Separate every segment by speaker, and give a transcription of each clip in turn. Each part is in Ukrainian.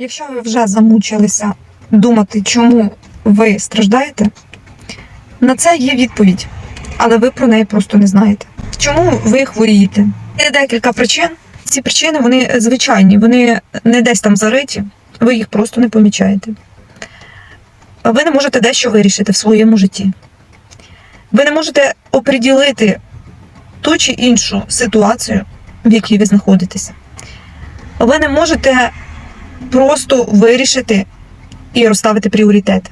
Speaker 1: Якщо ви вже замучилися думати, чому ви страждаєте, на це є відповідь, але ви про неї просто не знаєте. Чому ви хворієте? Є декілька причин. Ці причини вони звичайні, вони не десь там зариті, ви їх просто не помічаєте. Ви не можете дещо вирішити в своєму житті. Ви не можете оприділити ту чи іншу ситуацію, в якій ви знаходитеся. Ви не можете просто вирішити і розставити пріоритети.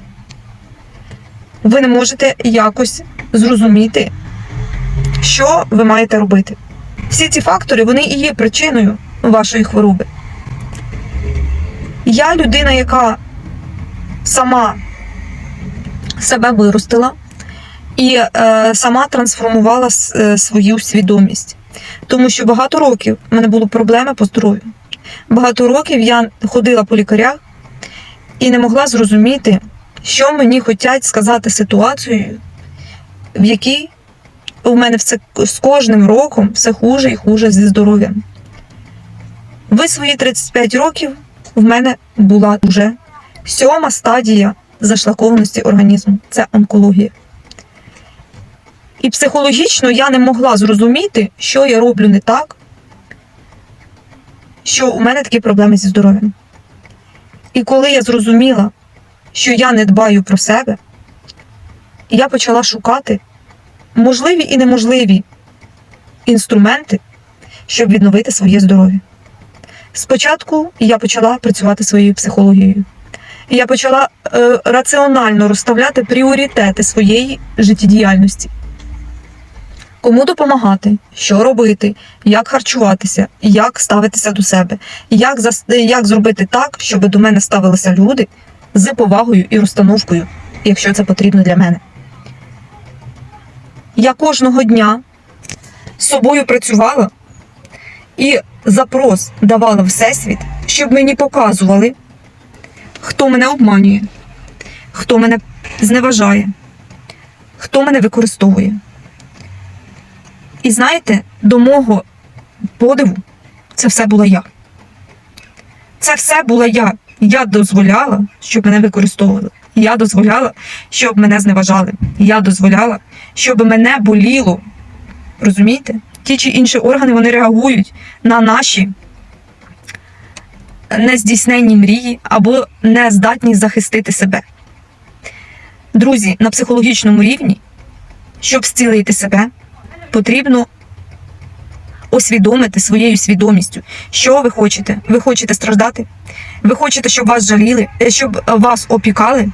Speaker 1: Ви не можете якось зрозуміти, що ви маєте робити. Всі ці фактори вони і є причиною вашої хвороби. Я людина, яка сама себе виростила і е, сама трансформувала е, свою свідомість. Тому що багато років в мене були проблеми по здоров'ю. Багато років я ходила по лікарях і не могла зрозуміти, що мені хочуть сказати ситуацією, в якій у мене все з кожним роком все хуже і хуже зі здоров'ям. Ви свої 35 років в мене була вже сьома стадія зашлакованості організму це онкологія. І психологічно я не могла зрозуміти, що я роблю не так, що у мене такі проблеми зі здоров'ям. І коли я зрозуміла, що я не дбаю про себе, я почала шукати можливі і неможливі інструменти, щоб відновити своє здоров'я. Спочатку я почала працювати своєю психологією. Я почала е, раціонально розставляти пріоритети своєї життєдіяльності. Кому допомагати, що робити, як харчуватися, як ставитися до себе, як, зас- як зробити так, щоб до мене ставилися люди з повагою і розстановкою, якщо це потрібно для мене. Я кожного дня з собою працювала і запрос давала Всесвіт, щоб мені показували, хто мене обманює, хто мене зневажає, хто мене використовує. І знаєте, до мого подиву, це все була я. Це все була я. Я дозволяла, щоб мене використовували. Я дозволяла, щоб мене зневажали. Я дозволяла, щоб мене боліло. Розумієте? Ті чи інші органи вони реагують на наші нездійсненні мрії або нездатність захистити себе. Друзі, на психологічному рівні, щоб зцілити себе, потрібно усвідомити своєю свідомістю, що ви хочете. Ви хочете страждати, ви хочете, щоб вас жаліли, е, щоб вас опікали.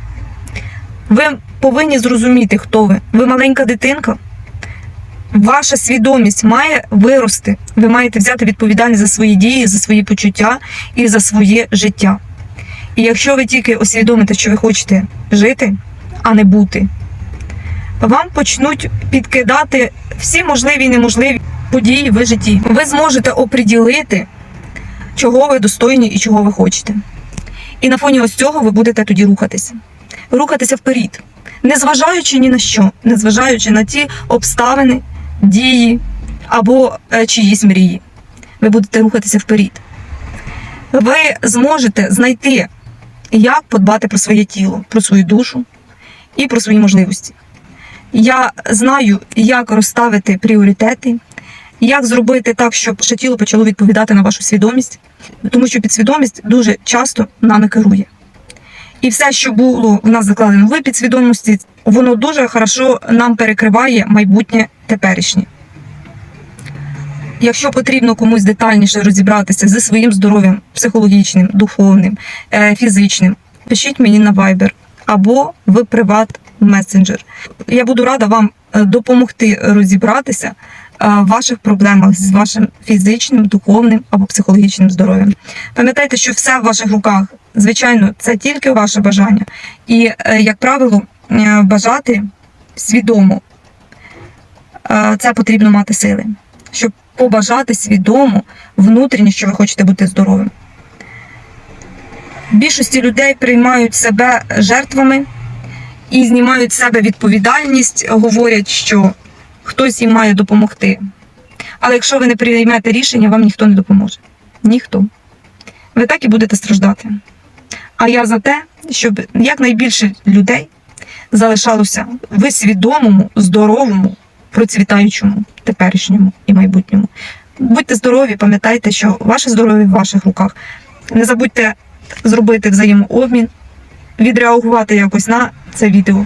Speaker 1: Ви повинні зрозуміти, хто ви. Ви маленька дитинка. Ваша свідомість має вирости. Ви маєте взяти відповідальність за свої дії, за свої почуття і за своє життя. І якщо ви тільки усвідомите, що ви хочете жити, а не бути, вам почнуть підкидати всі можливі і неможливі події в житті. Ви зможете оприділити, чого ви достойні і чого ви хочете. І на фоні ось цього ви будете тоді рухатися. Рухатися вперед, незважаючи ні на що, незважаючи на ті обставини, дії або е, чиїсь мрії. Ви будете рухатися вперед. Ви зможете знайти, як подбати про своє тіло, про свою душу і про свої можливості. Я знаю, як розставити пріоритети, як зробити так, щоб ваше тіло почало відповідати на вашу свідомість, тому що підсвідомість дуже часто нами керує. І все, що було в нас закладено в підсвідомості, воно дуже хорошо нам перекриває майбутнє теперішнє. Якщо потрібно комусь детальніше розібратися зі своїм здоров'ям психологічним, духовним, е, фізичним, пишіть мені на Viber або в приват месенджер. Я буду рада вам е, допомогти розібратися е, в ваших проблемах з вашим фізичним, духовним або психологічним здоров'ям. Пам'ятайте, що все в ваших руках, звичайно, це тільки ваше бажання. І, е, як правило, бажати свідомо це потрібно мати сили, щоб побажати свідомо внутрішньо, що ви хочете бути здоровим. Більшості людей приймають себе жертвами і знімають з себе відповідальність, говорять, що хтось їм має допомогти. Але якщо ви не приймете рішення, вам ніхто не допоможе. Ніхто. Ви так і будете страждати. А я за те, щоб якнайбільше людей залишалося в свідомому, здоровому, процвітаючому теперішньому і майбутньому. Будьте здорові, пам'ятайте, що ваше здоров'я в ваших руках. Не забудьте зробити взаємообмін, відреагувати якось на це відео.